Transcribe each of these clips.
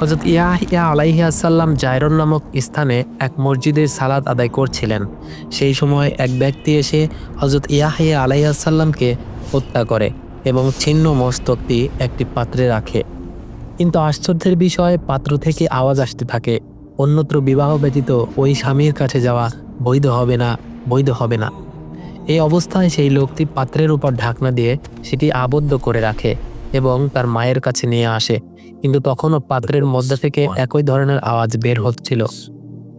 হজরত ইয়াহিয়া আলাইহাসাল্লাম জায়রন নামক স্থানে এক মসজিদের সালাদ আদায় করছিলেন। সেই সময় এক ব্যক্তি এসে হজরত ইয়াহিয়া আলাইহাসাল্লামকে হত্যা করে এবং ছিন্ন মস্তকটি একটি পাত্রে রাখে। কিন্তু আশ্চর্যের বিষয়ে, পাত্র থেকে আওয়াজ আসতে থাকে। অন্যত্র বিবাহ ব্যতীত ওই স্বামীর কাছে যাওয়া বৈধ হবে না, বৈধ হবে না। এই অবস্থায় সেই লোকটি পাত্রের উপর ঢাকনা দিয়ে সেটি আবদ্ধ করে রাখে। এবং তার মায়ের কাছে নিয়ে আসে। কিন্তু তখনও পাত্রের মধ্যে থেকে একই ধরনের আওয়াজ বের হচ্ছিল।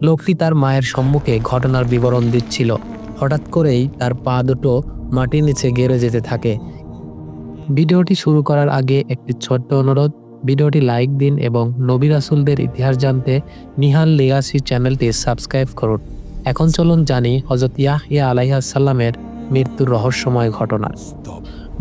লোকটি তার মায়ের সম্মুখে ঘটনার বিবরণ দিচ্ছিল। হঠাৎ করেই তার পা দুটো মাটির নিচে গেড়ে যেতে থাকে। ভিডিওটি শুরু করার আগে একটি ছোট্ট অনুরোধ, ভিডিওটি লাইক দিন এবং নবী রাসুলদের ইতিহাস জানতে নিহাল লিগাসি চ্যানেলটি সাবস্ক্রাইব করুন। এখন চলুন জানি হজরত ইয়াহিয়া আলাইহাসাল্লামের মৃত্যুর রহস্যময় ঘটনা।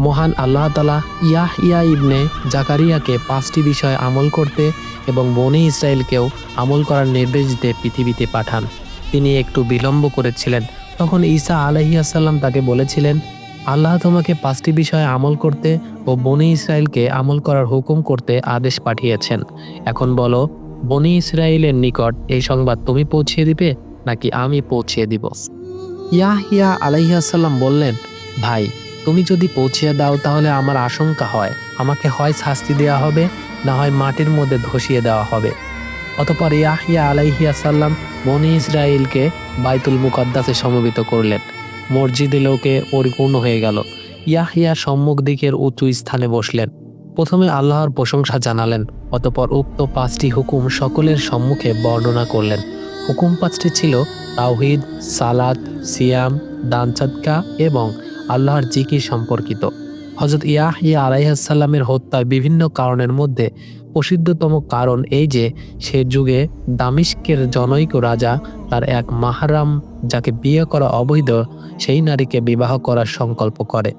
মহান আল্লাহ তালা ইয়াহ ইয়া ইবনে জাকারিয়াকে পাঁচটি বিষয় আমল করতে এবং বনি ইসরায়েলকেও আমল করার নির্দেশ দিতে পৃথিবীতে পাঠান। তিনি একটু বিলম্ব করেছিলেন। তখন ঈসা আলহিয়াসাল্লাম তাকে বলেছিলেন, আল্লাহ তোমাকে পাঁচটি বিষয়ে আমল করতে ও বনি ইসরায়েলকে আমল করার হুকুম করতে আদেশ পাঠিয়েছেন। এখন বলো, বনি ইসরায়েলের নিকট এই সংবাদ তুমি পৌঁছিয়ে দিবে নাকি আমি পৌঁছিয়ে দিব? ইয়াহিয়া আলাইহাসাল্লাম বললেন, ভাই তুমি যদি পৌঁছিয়ে দাও, তাহলে আমার আশঙ্কা হয়। আমাকে হয় শাস্তি দেওয়া হবে, না হয় মাটির মধ্যে ধসিয়ে দেওয়া হবে। অতপর ইয়াহিয়া আলাইহিয়া সাল্লাম বনি ইসরায়েলকে বাইতুল মুকদ্দাসে সমবেত করলেন। মসজিদে লোকে পরিপূর্ণ হয়ে গেল। ইয়াহিয়া সম্মুখ দিকের উঁচু স্থানে বসলেন। প্রথমে আল্লাহর প্রশংসা জানালেন, অতপর উক্ত পাঁচটি হুকুম সকলের সম্মুখে বর্ণনা করলেন। হুকুম পাঁচটি ছিল তাওহিদ সালাদ সিয়াম দানচাদকা এবং আল্লাহর জিকির সম্পর্কিত। হজরত ইয়াহিয়া আলাইহাসাল্লামের হত্যার বিভিন্ন কারণের মধ্যে প্রসিদ্ধতম কারণ এই যে, সে যুগে দামিস্কের জনৈক রাজা, তার এক মাহারাম, যাকে বিয়ে করা অবৈধ, সেই নারীকে বিবাহ করার সংকল্প করে।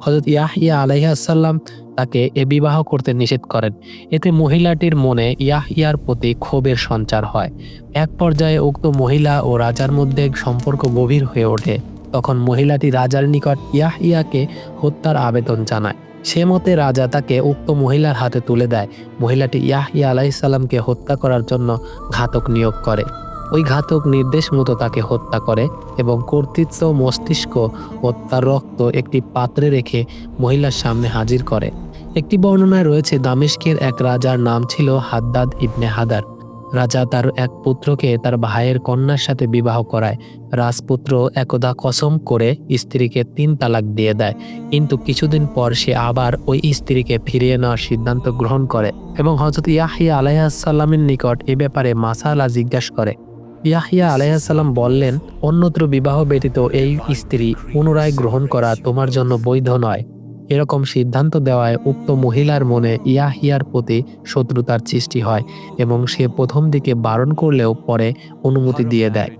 হজরত ইয়াহিয়া আলাইহাসাল্লাম তাকে এ বিবাহ করতে নিষেধ করেন। এতে মহিলাটির মনে ইয়াহ ইয়াহিয়ার প্রতি ক্ষোভের সঞ্চার হয়। এক পর্যায়ে উক্ত মহিলা ও রাজার মধ্যে সম্পর্ক গভীর হয়ে ওঠে। তখন মহিলাটি রাজার নিকট ইয়াহিয়াকে হত্যার আবেদন জানায়। সে মতে রাজা তাকে উক্ত মহিলার হাতে তুলে দেয়। মহিলাটি ইয়াহিয়া আলাইসাল্লামকে হত্যা করার জন্য ঘাতক নিয়োগ করে। ওই ঘাতক নির্দেশ মতো তাকে হত্যা করে এবং কর্তৃত্ব, মস্তিষ্ক ও তার রক্ত একটি পাত্রে রেখে মহিলার সামনে হাজির করে। একটি বর্ণনায় রয়েছে, দামেস্কের এক রাজার নাম ছিল হাদ্দাদ ইবনে হাদার। রাজা তার এক পুত্রকে তার ভাইয়ের কন্যার সাথে বিবাহ করায়। রাজপুত্র একদা কসম করে স্ত্রীকে তিন তালাক দিয়ে দেয়। কিন্তু কিছুদিন পর সে আবার ওই স্ত্রীকে ফিরিয়ে নেওয়ার সিদ্ধান্ত গ্রহণ করে এবং হজরত ইয়াহিয়া আলাইহাসাল্লামের নিকট এ ব্যাপারে মাসালা জিজ্ঞাসা করে। ইয়াহিয়া আলাইহাসাল্লাম বললেন, অন্যত্র বিবাহ ব্যতীত এই স্ত্রী পুনরায় গ্রহণ করা তোমার জন্য বৈধ নয়। এরকম সিদ্ধান্ত দেওয়ায় উক্ত মহিলার মনে ইয়াহিয়ার প্রতি শত্রুতার সৃষ্টি হয় এবং সে প্রথম দিকে বারণ করলেও পরে অনুমতি দিয়ে দেয়।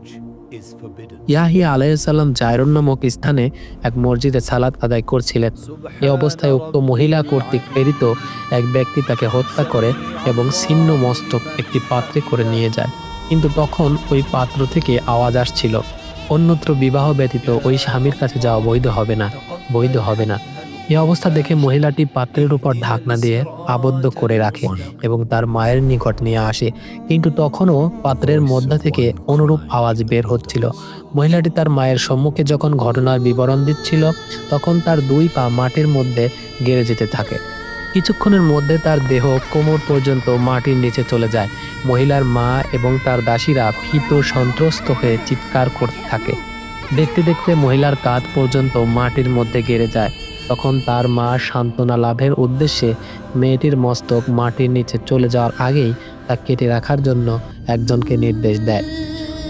ইয়াহিয়া আলাইসাল্লাম জায়রন নামক স্থানে এক মসজিদে সালাত আদায় করছিলেন। এ অবস্থায় উক্ত মহিলা কর্তৃক প্রেরিত এক ব্যক্তি তাকে হত্যা করে এবং ছিন্ন মস্তক একটি পাত্রে করে নিয়ে যায়। কিন্তু তখন ওই পাত্র থেকে আওয়াজ আসছিল। অন্যত্র বিবাহ ব্যতীত ওই স্বামীর কাছে যাওয়া বৈধ হবে না, বৈধ হবে না। এ অবস্থা দেখে মহিলাটি পাত্রের উপর ঢাকনা দিয়ে আবদ্ধ করে রাখে এবং তার মায়ের নিকট নিয়ে আসে। কিন্তু তখনও পাত্রের মধ্যে থেকে অনুরূপ আওয়াজ বের হচ্ছিল। মহিলাটি তার মায়ের সম্মুখে যখন ঘটনার বিবরণ দিচ্ছিল, তখন তার দুই পা মাটির মধ্যে গেড়ে যেতে থাকে। কিছুক্ষণের মধ্যে তার দেহ কোমর পর্যন্ত মাটির নিচে চলে যায়। মহিলার মা এবং তার দাসীরা ভীত সন্ত্রস্ত হয়ে চিৎকার করতে থাকে। দেখতে দেখতে মহিলার কাঁধ পর্যন্ত মাটির মধ্যে গেড়ে যায়। তখন তার মা সান্ত্বনা লাভের উদ্দেশ্যে মেয়েটির মস্তক মাটির নিচে চলে যাওয়ার আগেই তা কেটে রাখার জন্য একজনকে নির্দেশ দেয়।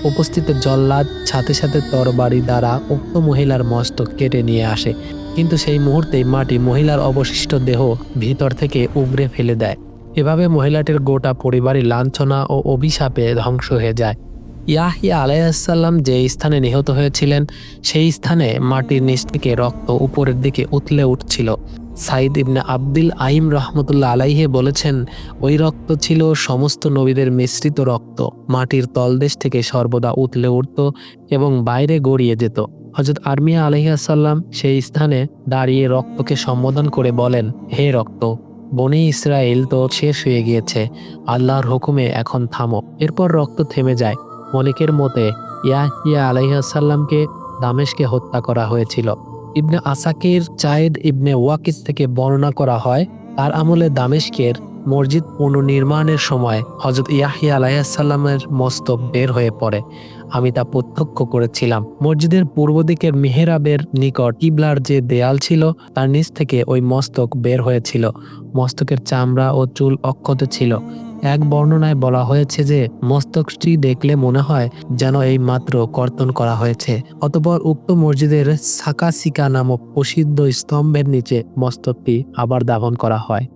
উপস্থিত জল্লাদ সাথে সাথে তরবারি দ্বারা উক্ত মহিলার মস্তক কেটে নিয়ে আসে। কিন্তু সেই মুহূর্তেই মাটি মহিলার অবশিষ্ট দেহ ভিতর থেকে উগরে ফেলে দেয়। এভাবে মহিলাটির গোটা পরিবারই লাঞ্ছনা ও অভিশাপে ধ্বংস হয়ে যায়। ইয়াহিয়া আলাইসাল্লাম যে স্থানে নিহত হয়েছিলেন, সেই স্থানে মাটির নিচ থেকে রক্ত উপরের দিকে উতলে উঠছিল। সাইদ ইবনে আব্দুল আইম রহমতুল্লাহ আলাইহে বলেছেন, ওই রক্ত ছিল সমস্ত নবীদের মিশ্রিত রক্ত। মাটির তলদেশ থেকে সর্বদা উতলে উঠত এবং বাইরে গড়িয়ে যেত। হজরত আর্মিয়া আলহিয়াসাল্লাম সেই স্থানে দাঁড়িয়ে রক্তকে সম্বোধন করে বলেন, হে রক্ত, বনে ইসরায়েল তো শেষ হয়ে গিয়েছে, আল্লাহর হুকুমে এখন থামো। এরপর রক্ত থেমে যায়। মলিকের মতে ইয়াহিয়া আলাইহাসাল্লামকে দামেশকে হত্যা করা হয়েছিল। ইবনে আসাকির চায়েদ ইবনে ওয়াকিস থেকে বর্ণনা করা হয়, তার আমলে দামেশকের মসজিদ পুনর্নির্মাণের সময় হজরত ইয়াহিয়া আলাইসাল্লামের মস্তক বের হয়ে পড়ে। আমি তা প্রত্যক্ষ করেছিলাম। মসজিদের পূর্ব দিকের মেহেরাবের নিকট কিবলার যে দেয়াল ছিল, তার নিচ থেকে ওই মস্তক বের হয়েছিল। মস্তকের চামড়া ও চুল অক্ষত ছিল। এক বর্ণনায় বলা হয়েছে যে, মস্তকটি দেখলে মনে হয় যেন এই মাত্র কর্তন করা হয়েছে। অতপর উক্ত মসজিদের সাকাসিকা নামক প্রসিদ্ধ স্তম্ভের নিচে মস্তকটি আবার দাফন করা হয়।